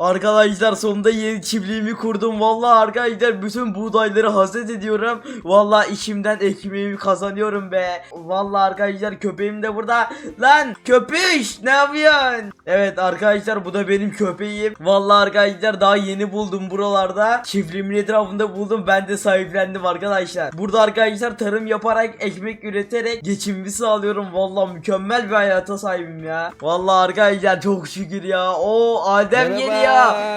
Arkadaşlar sonunda yeni çiftliğimi kurdum. Vallahi arkadaşlar bütün buğdayları hasat ediyorum. Vallahi işimden ekmeğimi kazanıyorum be. Vallahi arkadaşlar köpeğim de burada. Lan köpüş ne yapıyorsun? Evet arkadaşlar bu da benim köpeğim. Vallahi arkadaşlar daha yeni buldum buralarda. Çiftliğimin etrafında buldum. Ben de sahiplendim arkadaşlar. Burada arkadaşlar tarım yaparak ekmek üreterek geçimimi sağlıyorum. Vallahi mükemmel bir hayata sahibim ya. Vallahi arkadaşlar çok şükür ya. O Adem geliyor.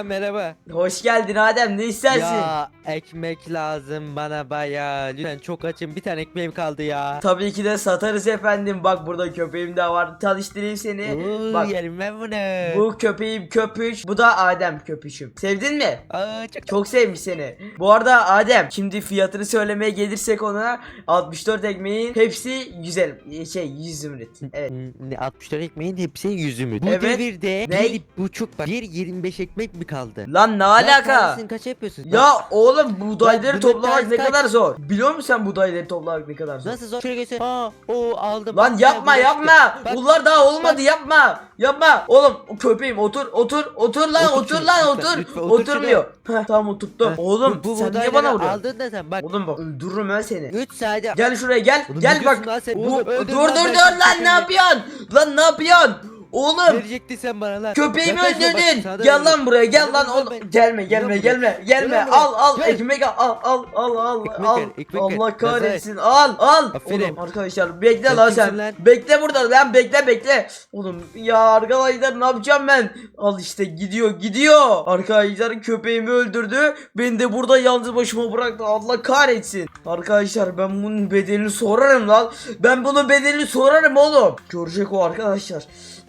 Merhaba. Hoş geldin Adem ne istersin? Ya ekmek lazım bana baya. Lütfen çok açım. Bir tane ekmeğim kaldı ya. Tabii ki de satarız efendim. Bak burada köpeğim de var. Tanıştırayım seni. Oo, Bak yerim ben bunu. bu köpeğim köpüş. Bu da Adem köpüşüm. Sevdin mi? Aa, çok Çok sevmiş seni. Bu arada Adem şimdi fiyatını söylemeye gelirsek ona 64 ekmeğin hepsi güzel şey 100 zümrüt. Evet. Hmm, ne, 64 ekmeğin hepsi yüzümü. Bu Evet. devirde Ne? bir buçuk bak. Bir 25 ekmek mi kaldı? Lan ne alaka? kaç yapıyorsun? Ya oğlum buğdayları Lan toplamak ne kadar zor. Biliyor musun sen buğdayları toplamak ne kadar zor? Nasıl zor? Şuraya geçsin. Aa, o aldım. Lan yapma ya, yapma. Bak, Bunlar daha olmadı yapma. Yapma. Oğlum köpeğim otur otur otur lan Otur otur lan otur. lütfen, otur Oturmuyor. Heh, tamam oturttum. Ha, Oğlum bu, bu sen niye bana vuruyorsun? Aldın da sen bak. Oğlum bak öldürürüm ben seni. 3 saate. Gel şuraya gel. Oğlum, gel bak. Bu, dur dur dur lan ne yapıyorsun? Lan ne yapıyorsun? Oğlum Verecektin sen bana lan. köpeğimi Yaklaşma bak, öldürdün. Gel lan buraya gel lan. lan Oğlum, ben- gelme Gel gelme gelme gelme. Buraya. Al al Gel. ekmek al al al al al Ekmek al. ver, ekmek ver. Allah kahretsin. Al al. Aferin. Oğlum arkadaşlar bekle Sen lan kimsin sen. lan? Bekle burada lan bekle bekle. Oğlum ya arkadaşlar ne yapacağım ben? Al işte gidiyor gidiyor. Arkadaşlar köpeğimi öldürdü. Beni de burada yalnız başıma bıraktı. Allah kahretsin. Arkadaşlar ben bunun bedelini sorarım lan. Ben bunun bedelini sorarım oğlum. Görecek o arkadaşlar.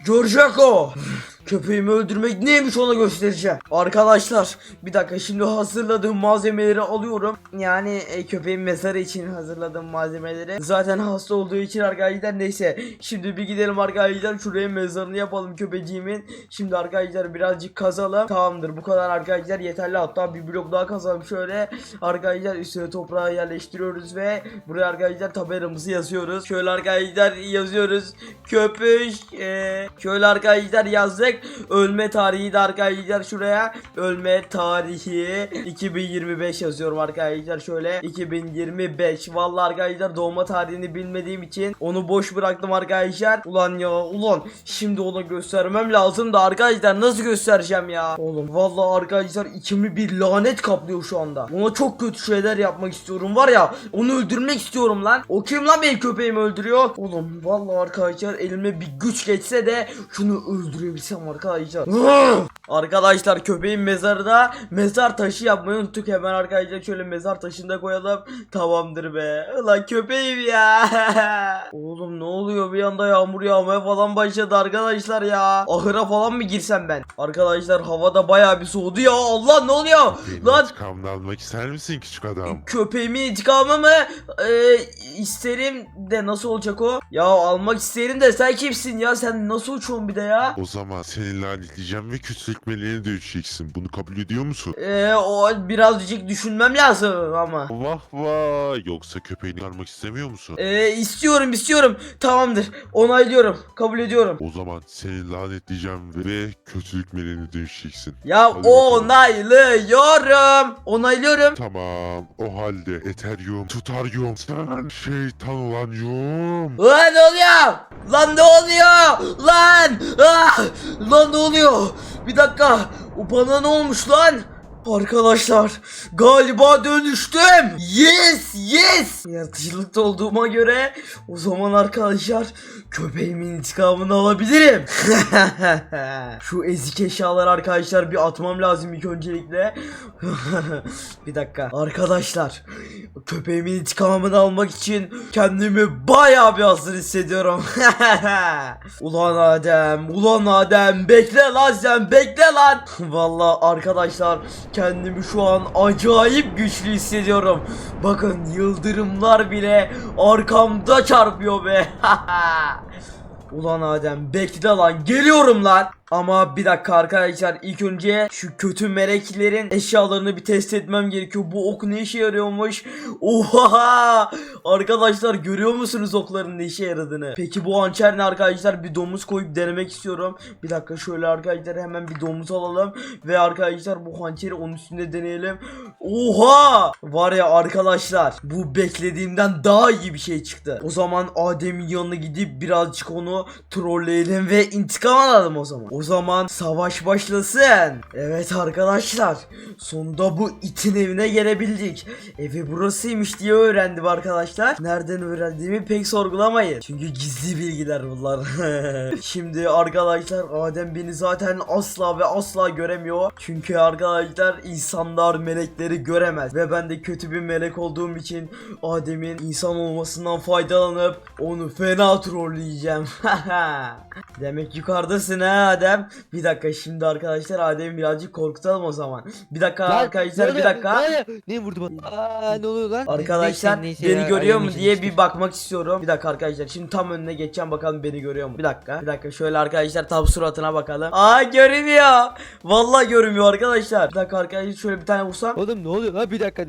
Görecek o. Köpeğimi öldürmek neymiş ona göstereceğim. Arkadaşlar bir dakika şimdi hazırladığım malzemeleri alıyorum. Yani e, köpeğin mezarı için hazırladığım malzemeleri. Zaten hasta olduğu için arkadaşlar neyse. Şimdi bir gidelim arkadaşlar şuraya mezarını yapalım köpeciğimin. Şimdi arkadaşlar birazcık kazalım. Tamamdır bu kadar arkadaşlar yeterli. Hatta bir blok daha kazalım şöyle. Arkadaşlar üstüne toprağı yerleştiriyoruz ve buraya arkadaşlar tabelamızı yazıyoruz. Şöyle arkadaşlar yazıyoruz. Köpüş. E, şöyle arkadaşlar yazdık. Ölme tarihi de arkadaşlar şuraya. Ölme tarihi 2025 yazıyorum arkadaşlar şöyle. 2025 Vallahi arkadaşlar doğma tarihini bilmediğim için onu boş bıraktım arkadaşlar. Ulan ya ulan. Şimdi ona göstermem lazım da arkadaşlar nasıl göstereceğim ya? Oğlum vallahi arkadaşlar içimi bir lanet kaplıyor şu anda. Ona çok kötü şeyler yapmak istiyorum var ya. Onu öldürmek istiyorum lan. O kim lan benim köpeğimi öldürüyor? Oğlum vallahi arkadaşlar elime bir güç geçse de şunu öldürebilsem arkadaşlar. Arkadaşlar köpeğin mezarına mezar taşı yapmayı unuttuk. Hemen arkadaşlar şöyle mezar taşını da koyalım. Tamamdır be. Ulan köpeğim ya. Oğlum ne oluyor? Bir anda yağmur yağmaya falan başladı arkadaşlar ya. Ahıra falan mı girsem ben? Arkadaşlar havada baya bir soğudu ya. Allah ne oluyor? Benim Lan! intikamını almak ister misin küçük adam? Köpeğimin intikamı mı? Ee, isterim de nasıl olacak o? Ya almak isterim de sen kimsin ya? Sen nasıl uçuyorsun bir de ya? O zaman seni lanetleyeceğim ve küçük meleğine dönüşeceksin. Bunu kabul ediyor musun? Ee, o birazcık düşünmem lazım ama. Vah vah. Yoksa köpeğini almak istemiyor musun? Ee, istiyorum istiyorum. Tamamdır. Onaylıyorum. Kabul ediyorum. O zaman seni lanetleyeceğim ve kötülük meleğine dönüşeceksin. Ya Hadi bakalım. onaylıyorum. Onaylıyorum. Tamam. O halde Ethereum, Tutaryum, sen şeytan olan yum. Lan ne oluyor? Lan ne oluyor? Lan! Ah! Lan ne oluyor? Bir dakika. O bana ne olmuş lan? Arkadaşlar galiba dönüştüm. Yes yes. Yaratıcılıkta olduğuma göre o zaman arkadaşlar köpeğimin intikamını alabilirim. Şu ezik eşyaları arkadaşlar bir atmam lazım ilk öncelikle. bir dakika. Arkadaşlar köpeğimin intikamını almak için kendimi bayağı bir hazır hissediyorum. ulan Adem, ulan Adem bekle lan sen bekle lan. Vallahi arkadaşlar kendimi şu an acayip güçlü hissediyorum. Bakın yıldırımlar bile arkamda çarpıyor be. Ulan Adem bekle lan geliyorum lan. Ama bir dakika arkadaşlar ilk önce şu kötü meleklerin eşyalarını bir test etmem gerekiyor. Bu ok ne işe yarıyormuş? Oha! Arkadaşlar görüyor musunuz okların ne işe yaradığını? Peki bu hançer ne arkadaşlar? Bir domuz koyup denemek istiyorum. Bir dakika şöyle arkadaşlar hemen bir domuz alalım. Ve arkadaşlar bu hançeri onun üstünde deneyelim. Oha! Var ya arkadaşlar bu beklediğimden daha iyi bir şey çıktı. O zaman Adem'in yanına gidip birazcık onu trolleyelim ve intikam alalım o zaman. O zaman savaş başlasın. Evet arkadaşlar sonunda bu itin evine gelebildik. Evi burasıymış diye öğrendim arkadaşlar. Nereden öğrendiğimi pek sorgulamayın. Çünkü gizli bilgiler bunlar. Şimdi arkadaşlar Adem beni zaten asla ve asla göremiyor. Çünkü arkadaşlar insanlar melekleri göremez. Ve ben de kötü bir melek olduğum için Adem'in insan olmasından faydalanıp onu fena trolleyeceğim. Demek yukarıdasın ha Adem. Bir dakika şimdi arkadaşlar Adem'i birazcık korkutalım o zaman. Bir dakika Lan, arkadaşlar bir dakika. Oluyor? ne vurdu bana? Aa ne oluyor lan? Arkadaşlar Neyse, neyse beni ya, görüyor mu diye acımıştır. bir bakmak istiyorum. Bir dakika arkadaşlar şimdi tam önüne geçeceğim bakalım beni görüyor mu? Bir dakika. Bir dakika şöyle arkadaşlar tam suratına bakalım. Aa görünmüyor. Vallahi görünmüyor arkadaşlar. Bir dakika arkadaşlar şöyle bir tane vursam. Oğlum ne oluyor lan bir dakika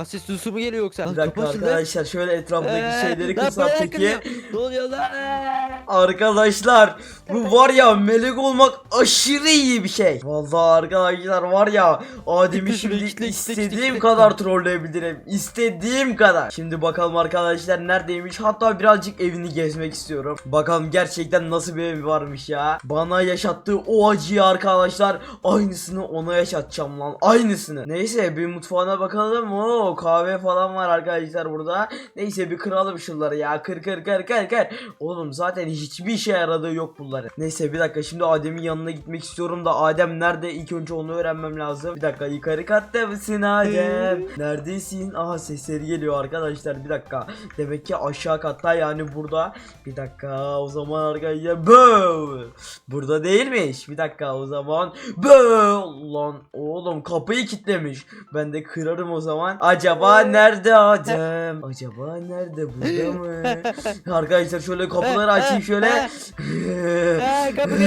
Asis susu mu geliyor yoksa? Bir dakika arkadaşlar şöyle etrafındaki şeyleri kırsam peki. Ne oluyor lan? Arkadaşlar bu var ya melek olmak aşırı iyi bir şey. Vallahi arkadaşlar var ya Adem'i şimdi istediğim kadar trolleyebilirim. İstediğim kadar. Şimdi bakalım arkadaşlar neredeymiş. Hatta birazcık evini gezmek istiyorum. Bakalım gerçekten nasıl bir evi varmış ya. Bana yaşattığı o acıyı arkadaşlar aynısını ona yaşatacağım lan. Aynısını. Neyse bir mutfağına bakalım. Oo kahve falan var arkadaşlar burada. Neyse bir kıralım şunları ya. Kır kır kır kır kır. Oğlum zaten hiçbir işe yaradığı yok bunların. Neyse bir dakika şimdi Adem'in yanına gitmek istiyorum da Adem nerede? İlk önce onu öğrenmem lazım. Bir dakika yukarı katta mısın Adem? Neredesin? Aha sesleri geliyor arkadaşlar. Bir dakika. Demek ki aşağı katta yani burada. Bir dakika o zaman arkadaşlar. Böv. Burada değilmiş. Bir dakika o zaman. Böv. Lan oğlum kapıyı kilitlemiş. Ben de kırarım o zaman. Acaba nerede Adem? Acaba nerede? Burada mı? Arkadaşlar şöyle kapıları açayım şöyle. Kapı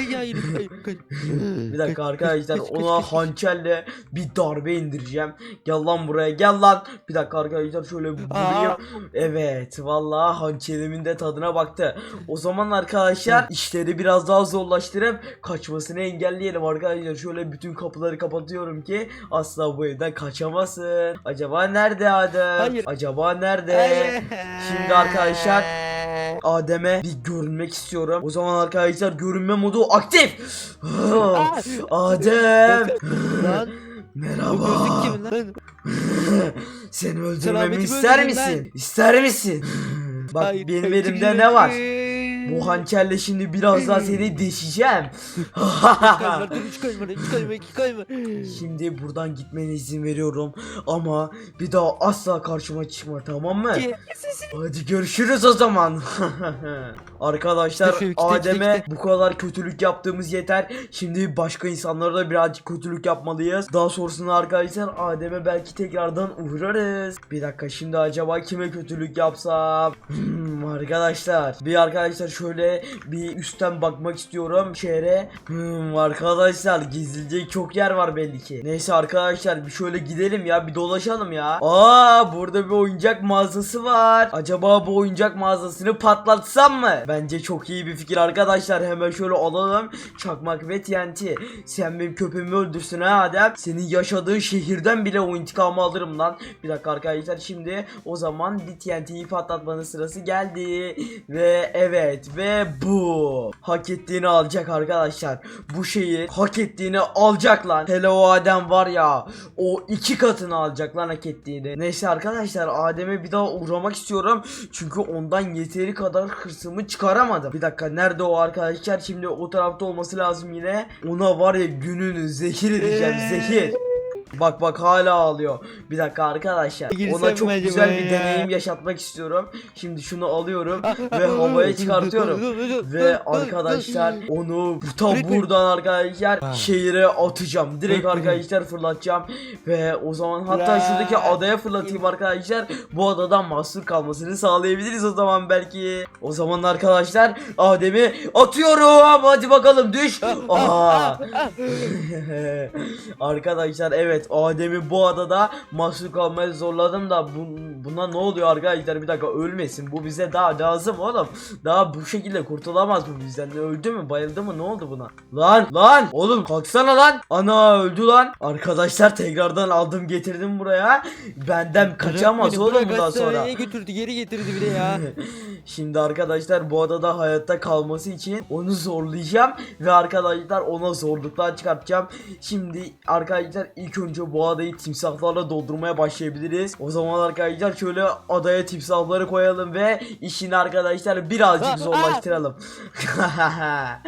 yürü, kayıp, kayıp. Bir dakika arkadaşlar ona hançerle bir darbe indireceğim. Gel lan buraya gel lan. Bir dakika arkadaşlar şöyle vurayım. Aa. Evet vallahi hançerimin de tadına baktı. O zaman arkadaşlar işleri biraz daha zorlaştırıp kaçmasını engelleyelim arkadaşlar. Şöyle bütün kapıları kapatıyorum ki asla bu evden kaçamasın. Acaba nerede Adem? Hayır. Acaba nerede? Hayır. Şimdi arkadaşlar Adem'e bir görünmek istiyorum. O zaman arkadaşlar görünme modu aktif. Adem. Lan bu Merhaba. gözlük kimin lan? Seni öldürmemi ister öldürün lan. misin? İster misin? Bak Hayır, benim elimde ne var? Bu hançerle şimdi biraz daha seni deşeceğim. Dur, üç üç iki. Şimdi buradan gitmene izin veriyorum ama bir daha asla karşıma çıkma tamam mı? Hadi görüşürüz o zaman. Arkadaşlar Dur, Adem'e bu kadar kötülük yaptığımız yeter. Şimdi başka insanlara da birazcık kötülük yapmalıyız. Daha sonrasında arkadaşlar Adem'e belki tekrardan uğrarız. Bir dakika şimdi acaba kime kötülük yapsam? Hmm, arkadaşlar bir arkadaşlar şöyle bir üstten bakmak istiyorum şehre. Hmm, arkadaşlar gezilecek çok yer var belli ki. Neyse arkadaşlar bir şöyle gidelim ya bir dolaşalım ya. Aa burada bir oyuncak mağazası var. Acaba bu oyuncak mağazasını patlatsam mı? Bence çok iyi bir fikir arkadaşlar. Hemen şöyle alalım. Çakmak ve TNT. Sen benim köpeğimi öldürsün ha Adem. Senin yaşadığın şehirden bile o intikamı alırım lan. Bir dakika arkadaşlar şimdi o zaman bir TNT'yi patlatmanın sırası geldi. Ve evet ve bu. Hak ettiğini alacak arkadaşlar. Bu şeyi hak ettiğini alacak lan. Hele o Adem var ya. O iki katını alacak lan hak ettiğini. Neyse arkadaşlar Adem'e bir daha uğramak istiyorum. Çünkü ondan yeteri kadar hırsımı çıkaramadım. Bir dakika nerede o arkadaşlar? Şimdi o tarafta olması lazım yine. Ona var ya gününü zehir edeceğim zehir. Bak bak hala ağlıyor. Bir dakika arkadaşlar. Girsem Ona çok güzel bir ya? deneyim yaşatmak istiyorum. Şimdi şunu alıyorum ve havaya çıkartıyorum. Ve arkadaşlar onu tam buradan arkadaşlar Ha. şehire atacağım. Direkt arkadaşlar fırlatacağım. Ve o zaman hatta şuradaki adaya fırlatayım arkadaşlar. Bu adadan mahsur kalmasını sağlayabiliriz o zaman belki. O zaman arkadaşlar Adem'i atıyorum. Hadi bakalım düş. Aa. Arkadaşlar evet Adem'i bu adada mahsur kalmaya zorladım da bu, buna ne oluyor arkadaşlar? Bir dakika ölmesin. Bu bize daha lazım oğlum. Daha bu şekilde kurtulamaz bu bizden. Öldü mü bayıldı mı? Ne oldu buna? Lan lan! Oğlum kalksana lan! Ana öldü lan! Arkadaşlar tekrardan aldım getirdim buraya. Benden kaçamaz Beni oğlum bırak bundan sonra. götürdü geri getirdi bir de ya. Şimdi arkadaşlar bu adada hayatta kalması için onu zorlayacağım ve arkadaşlar ona zorluklar çıkartacağım. Şimdi arkadaşlar ilk önce bu adayı timsahlarla doldurmaya başlayabiliriz. O zaman arkadaşlar şöyle adaya timsahları koyalım ve işini arkadaşlar birazcık zorlaştıralım.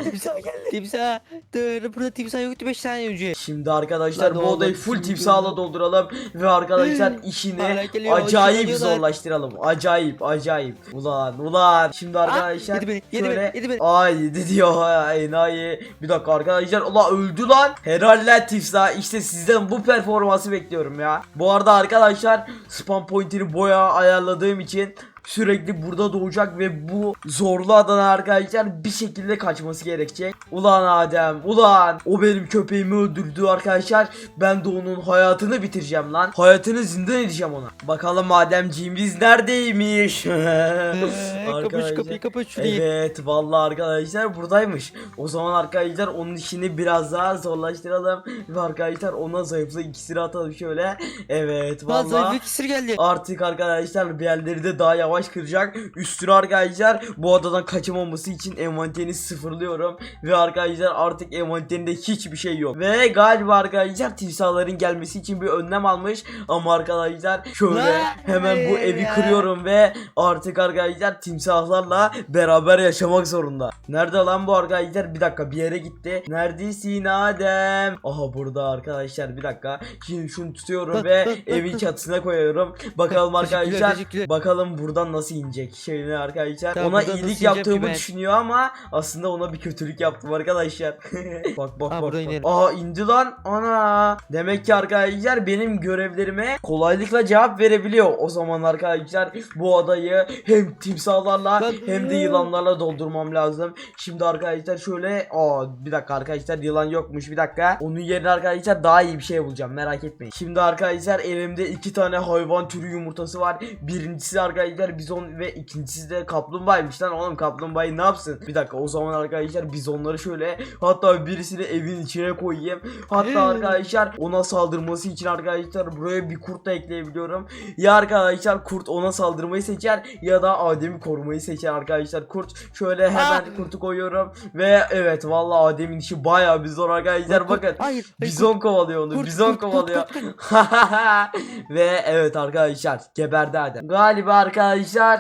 timsah geldi. Timsah. Dur burada timsah yoktu 5 saniye önce. Şimdi arkadaşlar Lan bu odayı full timsahla dolduralım ve arkadaşlar işini acayip zorlaştıralım. Acayip acayip. Ulan ulan. Şimdi arkadaşlar yedi beni, yedi şöyle beni, yedi beni. ay yedi diyor enayi. Bir dakika arkadaşlar ulan öldü lan. Herhalde timsah işte sizden bu performansı bekliyorum ya. Bu arada arkadaşlar spam pointini boya ayarladığım için sürekli burada doğacak ve bu zorlu adan arkadaşlar bir şekilde kaçması gerekecek. Ulan Adem ulan o benim köpeğimi öldürdü arkadaşlar. Ben de onun hayatını bitireceğim lan. Hayatını zindan edeceğim ona. Bakalım Ademciğimiz neredeymiş? Kapı şu kapıyı kapa şurayı. Evet vallahi arkadaşlar buradaymış. O zaman arkadaşlar onun işini biraz daha zorlaştıralım ve arkadaşlar ona zayıflık iksiri atalım şöyle. Evet vallahi. zayıflık iksir geldi. Artık arkadaşlar bir yerleri de daha yavaş kıracak. Üstüne arkadaşlar bu adadan kaçamaması için envanterini sıfırlıyorum. Ve arkadaşlar artık envanterinde hiçbir şey yok. Ve galiba arkadaşlar timsahların gelmesi için bir önlem almış. Ama arkadaşlar şöyle hemen bu evi kırıyorum ve artık arkadaşlar timsahlarla beraber yaşamak zorunda. Nerede lan bu arkadaşlar? Bir dakika bir yere gitti. Neredesin Adem? Aha burada arkadaşlar bir dakika. Şimdi şunu tutuyorum ve evin çatısına koyuyorum. Bakalım arkadaşlar. Bakalım buradan nasıl inecek. Şöyle arkadaşlar. Tamam, ona buradan iyilik yaptığımı ben? düşünüyor ama aslında ona bir kötülük yaptım arkadaşlar. bak bak Ha, bak. buradan bak. inelim. Aa indi lan. Ana. Demek ki arkadaşlar benim görevlerime kolaylıkla cevap verebiliyor. O zaman arkadaşlar bu adayı hem timsahlarla Lan- hem de yılanlarla doldurmam lazım. Şimdi arkadaşlar şöyle aa bir dakika arkadaşlar yılan yokmuş bir dakika. Onun yerine arkadaşlar daha iyi bir şey bulacağım merak etmeyin. Şimdi arkadaşlar elimde iki tane hayvan türü yumurtası var. Birincisi arkadaşlar bizon ve ikincisi de kaplumbağaymış lan oğlum kaplumbağayı ne yapsın? Bir dakika o zaman arkadaşlar bizonları şöyle hatta birisini evin içine koyayım. Hatta arkadaşlar ona saldırması için arkadaşlar buraya bir kurt da ekleyebiliyorum. Ya arkadaşlar kurt ona saldırmayı seçer ya da Adem'i korumayı seçer arkadaşlar. Kurt şöyle hemen Ah! kurtu koyuyorum ve evet vallahi Adem'in işi bayağı bir zor arkadaşlar Kurt- bakın. Hayır. Bizon kovalıyor onu. Kurt, bizon kurt, kurt, kovalıyor. kurt, Ve evet arkadaşlar geberdi Adem. Galiba arkadaşlar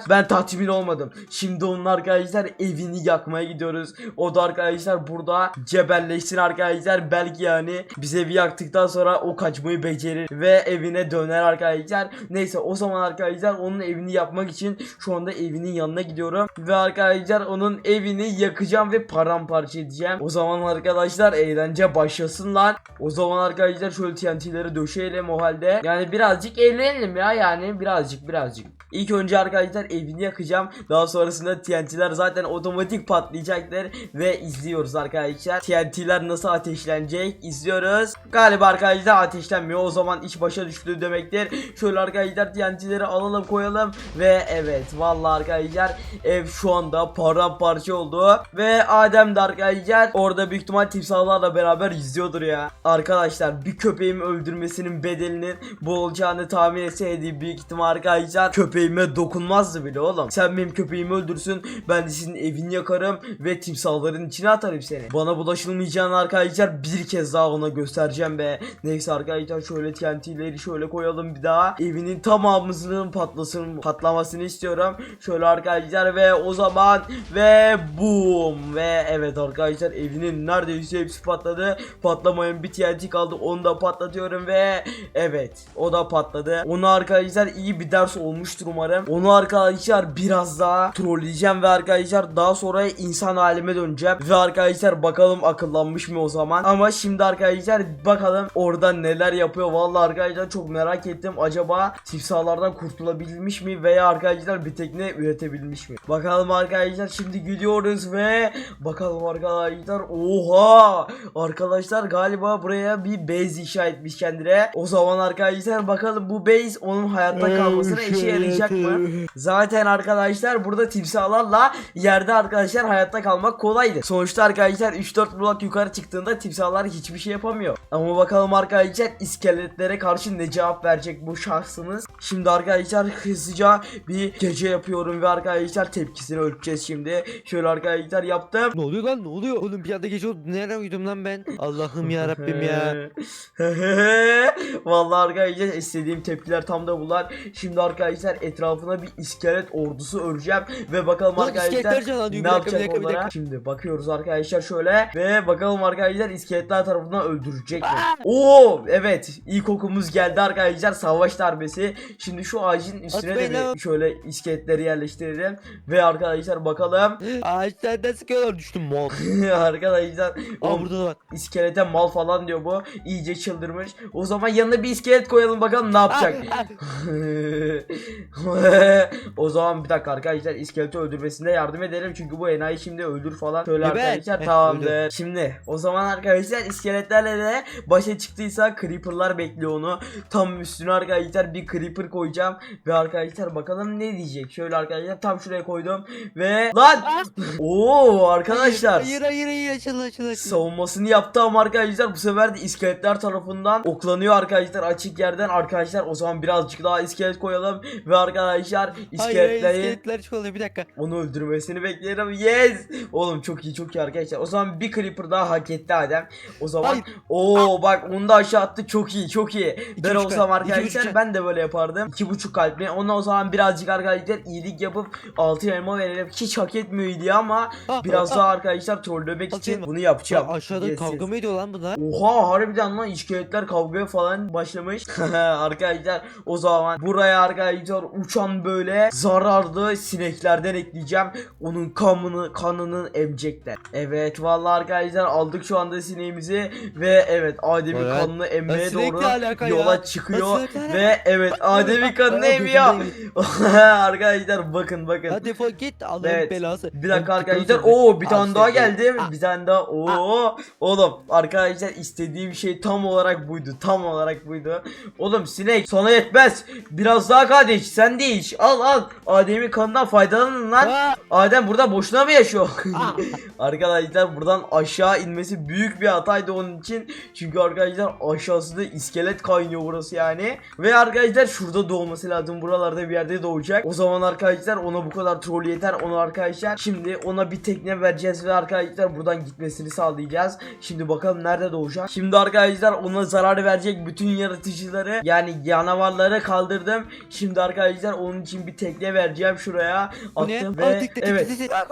ben tatmin olmadım. Şimdi onun arkadaşlar evini yakmaya gidiyoruz. O da arkadaşlar burada cebelleşsin arkadaşlar. Belki yani biz evi yaktıktan sonra o kaçmayı becerir ve evine döner arkadaşlar. Neyse o zaman arkadaşlar onun evini yapmak için şu anda evinin yanına gidiyorum. Ve arkadaşlar onun evini yakacağım ve paramparça edeceğim. O zaman arkadaşlar eğlence başlasın lan. O zaman arkadaşlar şöyle TNT'leri döşeyelim o halde. Yani birazcık eğlenelim ya yani birazcık birazcık. İlk önce arkadaşlar evini yakacağım. Daha sonrasında TNT'ler zaten otomatik patlayacaktır. Ve izliyoruz arkadaşlar. TNT'ler nasıl ateşlenecek izliyoruz. Galiba arkadaşlar ateşlenmiyor. O zaman iş başa düştü demektir. Şöyle arkadaşlar TNT'leri alalım koyalım. Ve evet vallahi arkadaşlar ev şu anda paramparça oldu. Ve Adem de arkadaşlar orada büyük ihtimal timsahlarla beraber izliyordur ya. Arkadaşlar bir köpeğimi öldürmesinin bedelinin bu olacağını tahmin etseydi büyük ihtimal arkadaşlar köpeğime dokunmazdı bile oğlum. Sen benim köpeğimi öldürsün ben de sizin evini yakarım ve timsahların içine atarım seni. Bana bulaşılmayacağını arkadaşlar bir kez daha ona göstereceğim be. Neyse arkadaşlar şöyle TNT'leri şöyle koyalım bir daha. Evinin tamamının patlasın patlamasını istiyorum. Şöyle arkadaşlar ve o zaman ve boom ve evet arkadaşlar evinin neredeyse hepsi patladı. Patlamayan bir TNT kaldı onu da patlatıyorum ve evet o da patladı. Onu arkadaşlar iyi bir ders olmuştur umarım. Onu arkadaşlar biraz daha trolleyeceğim ve arkadaşlar daha sonra insan halime döneceğim. Ve arkadaşlar bakalım akıllanmış mı o zaman. Ama şimdi arkadaşlar bakalım orada neler yapıyor. Vallahi arkadaşlar çok merak ettim. Acaba timsahlardan kurtulabilmiş mi veya arkadaşlar bir tekne üretebilmiş mi? Bakalım arkadaşlar şimdi gidiyoruz ve bakalım arkadaşlar. Oha! Arkadaşlar galiba buraya bir base inşa etmiş kendine. O zaman arkadaşlar bakalım bu base onun hayatta kalmasına işe yarayacak mı? Zaten arkadaşlar burada timsahlarla yerde arkadaşlar hayatta kalmak kolaydı. Sonuçta arkadaşlar 3-4 blok yukarı çıktığında timsahlar hiçbir şey yapamıyor. Ama bakalım arkadaşlar iskeletlere karşı ne cevap verecek bu şahsımız. Şimdi arkadaşlar hızlıca bir gece yapıyorum ve arkadaşlar tepkisini ölçeceğiz şimdi. Şöyle arkadaşlar yaptım. Ne oluyor lan ne oluyor? Oğlum bir anda gece oldu. Nereden uyudum lan ben? Allah'ım ya Rabbim ya. Vallahi arkadaşlar istediğim tepkiler tam da bunlar. Şimdi arkadaşlar etrafına bir iskelet ordusu öreceğim ve bakalım Lan arkadaşlar canlanıyor. ne Bir dakika, bir yapacak dakika, bir onlara. dakika. Şimdi bakıyoruz arkadaşlar şöyle ve bakalım arkadaşlar iskeletler tarafından öldürecek mi? Oo evet ilk okumuz geldi arkadaşlar savaş darbesi. Şimdi şu ağacın üstüne de bir şöyle iskeletleri yerleştirelim ve arkadaşlar bakalım Ağaçlardan sıkıyorlar düştüm mal. arkadaşlar Aa oğlum, burada da bak. İskelete mal falan diyor bu. İyice çıldırmış. O zaman yanına bir iskelet koyalım bakalım ne yapacak. Ah, o zaman bir dakika arkadaşlar iskeleti öldürmesinde yardım edelim. Çünkü bu enayi şimdi öldür falan. Şöyle Geber. arkadaşlar tamamdır. Şimdi o zaman arkadaşlar iskeletlerle de başa çıktıysa creeperlar bekliyor onu. Tam üstüne arkadaşlar bir creeper koyacağım. Ve arkadaşlar bakalım ne diyecek. Şöyle arkadaşlar tam şuraya koydum. Ve lan. Oo arkadaşlar. Hayır hayır hayır açıl açıl açıl. Savunmasını yaptı ama arkadaşlar bu sefer de iskeletler tarafından oklanıyor arkadaşlar açık yerden arkadaşlar o zaman birazcık daha iskelet koyalım ve arkadaşlar Hayır hayır iskeletleri iskeletler çoğalıyor bir dakika. onu öldürmesini beklerim yes oğlum çok iyi çok iyi arkadaşlar o zaman bir creeper daha hak etti Adem o zaman Hayır. o bak onu da aşağı attı çok iyi çok iyi ben buçuk olsam kalp, iki buçuk arkadaşlar kalp. ben de böyle yapardım iki buçuk kalpli ona o zaman birazcık arkadaşlar iyilik yapıp altı elma verelim hiç hak etmiyor iyiliği ama Ah, biraz ah, daha arkadaşlar trollemek Altı için elma. bunu Ya yapacağım aşağıda Yes, kavga yes. mı ediyor lan bunlar? Oha harbiden lan iskeletler kavgaya falan başlamış. arkadaşlar o zaman buraya arkadaşlar uçan böyle zararlı sineklerden ekleyeceğim. Onun kanını kanını emecekler. Evet vallahi arkadaşlar aldık şu anda sineğimizi ve evet Adem'in Evet. kanını emmeye doğru ya. yola Lan çıkıyor ve evet Adem'in kanını emiyor. arkadaşlar bakın bakın. Hadi defol git Allah'ın Evet. belası. Bir dakika arkadaşlar. Oo bir tane daha geldi. Bir tane daha. Oo. Oğlum arkadaşlar istediğim şey tam olarak buydu. Tam olarak buydu. Oğlum sinek sana yetmez. Biraz daha kardeş sen de iç. Al al. Adem'in kanından faydalanın lan. Adem burada boşuna mı yaşıyor? Arkadaşlar buradan aşağı inmesi büyük bir hataydı onun için. Çünkü arkadaşlar aşağısında iskelet kaynıyor burası yani. Ve arkadaşlar şurada doğması lazım. Buralarda bir yerde doğacak. O zaman arkadaşlar ona bu kadar troll yeter. Onu arkadaşlar şimdi ona bir tekne vereceğiz ve arkadaşlar buradan gitmesini sağlayacağız. Şimdi bakalım nerede doğacak. Şimdi arkadaşlar ona zarar verecek bütün yaratıcıları yani canavarları kaldırdım. Şimdi arkadaşlar onun için bir tekne vereceğim şuraya. bu ne? Attım Aa, ve evet.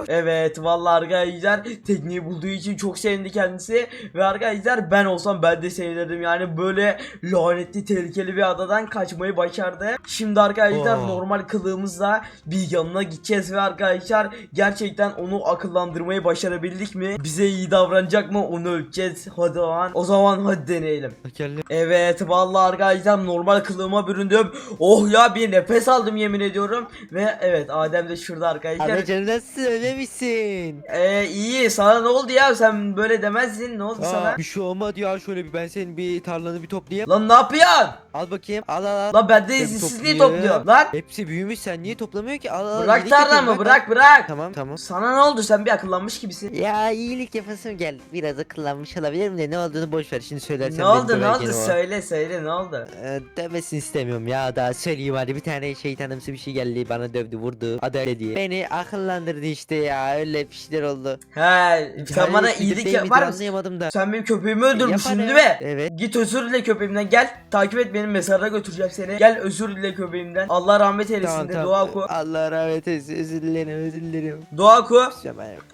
Evet vallahi arkadaşlar tekniği bulduğu için çok sevindi kendisi ve arkadaşlar ben olsam ben de sevinirdim yani böyle lanetli tehlikeli bir adadan kaçmayı başardı. Şimdi arkadaşlar Oo. normal kılığımızla bir yanına gideceğiz ve arkadaşlar gerçekten onu akıllandırmayı başarabildik mi? Bize iyi davranacak mı onu ölçeceğiz. Hadi o zaman o zaman hadi deneyelim. Evet vallahi arkadaşlar normal kılığıma büründüm. Oh ya bir nefes aldım yemin ediyorum. Ve evet Adem de şurada arkadaşlar. Abi canım nasıl söylemişsin? Ee, iyi sana ne oldu ya sen böyle demezdin ne oldu sana? Aa, bir şey olmadı ya şöyle bir ben senin bir tarlanı bir toplayayım. Lan ne yapıyorsun? Al bakayım al al al. Lan ben de izinsizliği topluyorum. lan. Hepsi büyümüş sen niye toplamıyorsun ki? Al al. Bırak tarlamı bırak bırak. Tamam tamam. Sana ne oldu sen bir akıllanmış gibisin. Ya iyilik yapasım gel. Biraz akıllanmış olabilirim de ne olduğunu boş ver. Şimdi söylersen Ne oldu ne oldu söyle söyle ne oldu? Ee, demesini istemiyorum ya daha söyleyeyim hadi bir tane şeytanımsı bir bir şey geldi bana dövdü vurdu. Adı öyle diye. Beni akıllandırdı işte ya öyle bir şeyler oldu. He sen Yani bana iyilik yapar mısın? Anlayamadım da. Sen benim köpeğimi öldürmüşsün Yaparım. değil mi? Evet. Git özür dile köpeğimden gel. Takip et benim mezarına götüreceğim seni. Gel özür dile köpeğimden. Allah rahmet eylesin Tamam de tamam. dua oku. Allah rahmet eylesin özür dilerim özür dilerim. Dua oku.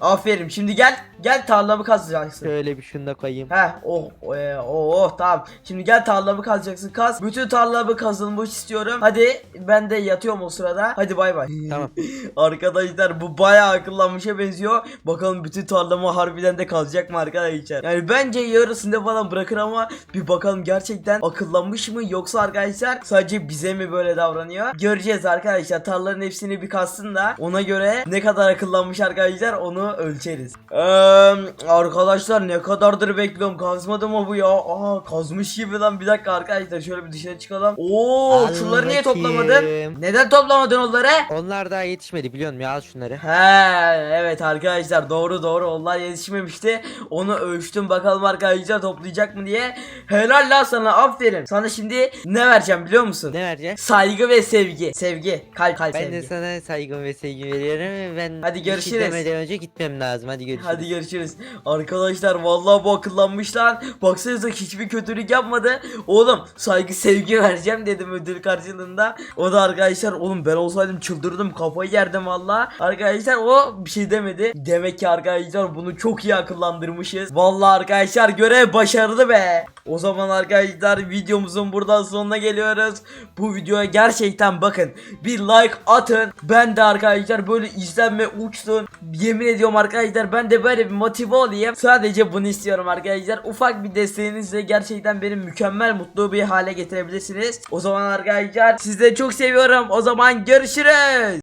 Aferin. Şimdi gel. Gel tarlamı kazacaksın. Şöyle bir şunu da koyayım. He oh e, oh, oh tamam. Şimdi gel tarlamı kazacaksın. Kaz. Bütün tarlamı kazılmış istiyorum. Hadi ben de yatıyorum o sırada. Hadi bay bay. Tamam. Arkadaşlar bu bayağı akıllanmışa benziyor. Bakalım bütün tarlamı harbiden de kazacak mı arkadaşlar? Yani bence yarısında falan bırakır ama bir bakalım gerçekten akıllanmış mı yoksa arkadaşlar sadece bize mi böyle davranıyor? Göreceğiz arkadaşlar. Tarlaların hepsini bir kazsın da ona göre ne kadar akıllanmış arkadaşlar onu ölçeriz. Eee arkadaşlar ne kadardır bekliyorum kazmadı mı bu ya? Aa kazmış gibi lan bir dakika arkadaşlar şöyle bir dışarı çıkalım. Oo şunları niye toplamadın? Neden toplamadın onları? Onlar daha yetişmedi biliyor musun ya al şunları. He evet arkadaşlar doğru doğru onlar yetişmemişti. Onu ölçtüm bakalım arkadaşlar toplayacak mı diye. Helal la sana aferin. Sana şimdi ne vereceğim biliyor musun? Ne vereceksin? Saygı ve sevgi. Sevgi. Kalp kalp Ben sevgi. de sana saygımı ve sevgimi veriyorum. Ben Hadi bir şey görüşürüz. demeden önce gitmem lazım. Hadi görüşürüz. Hadi görüşürüz. Arkadaşlar vallahi bu akıllanmış lan. Baksanıza hiçbir kötülük yapmadı. Oğlum saygı sevgi vereceğim dedim ödül karşılığında. O da arkadaşlar oğlum ben olsaydım çıldırdım kafayı yerdim valla. Arkadaşlar o bir şey demedi. Demek ki arkadaşlar bunu çok iyi akıllandırmışız. Vallahi arkadaşlar görev başarılı be. O zaman arkadaşlar videomuzun buradan sonuna geliyoruz. Bu videoya gerçekten bakın bir like atın. Ben de arkadaşlar böyle izlenme uçsun. Yemin ediyorum arkadaşlar ben de böyle bir motive olayım. Sadece bunu istiyorum arkadaşlar. Ufak bir desteğinizle gerçekten beni mükemmel mutlu bir hale getirebilirsiniz. O zaman arkadaşlar sizleri çok seviyorum. O zaman görüşürüz.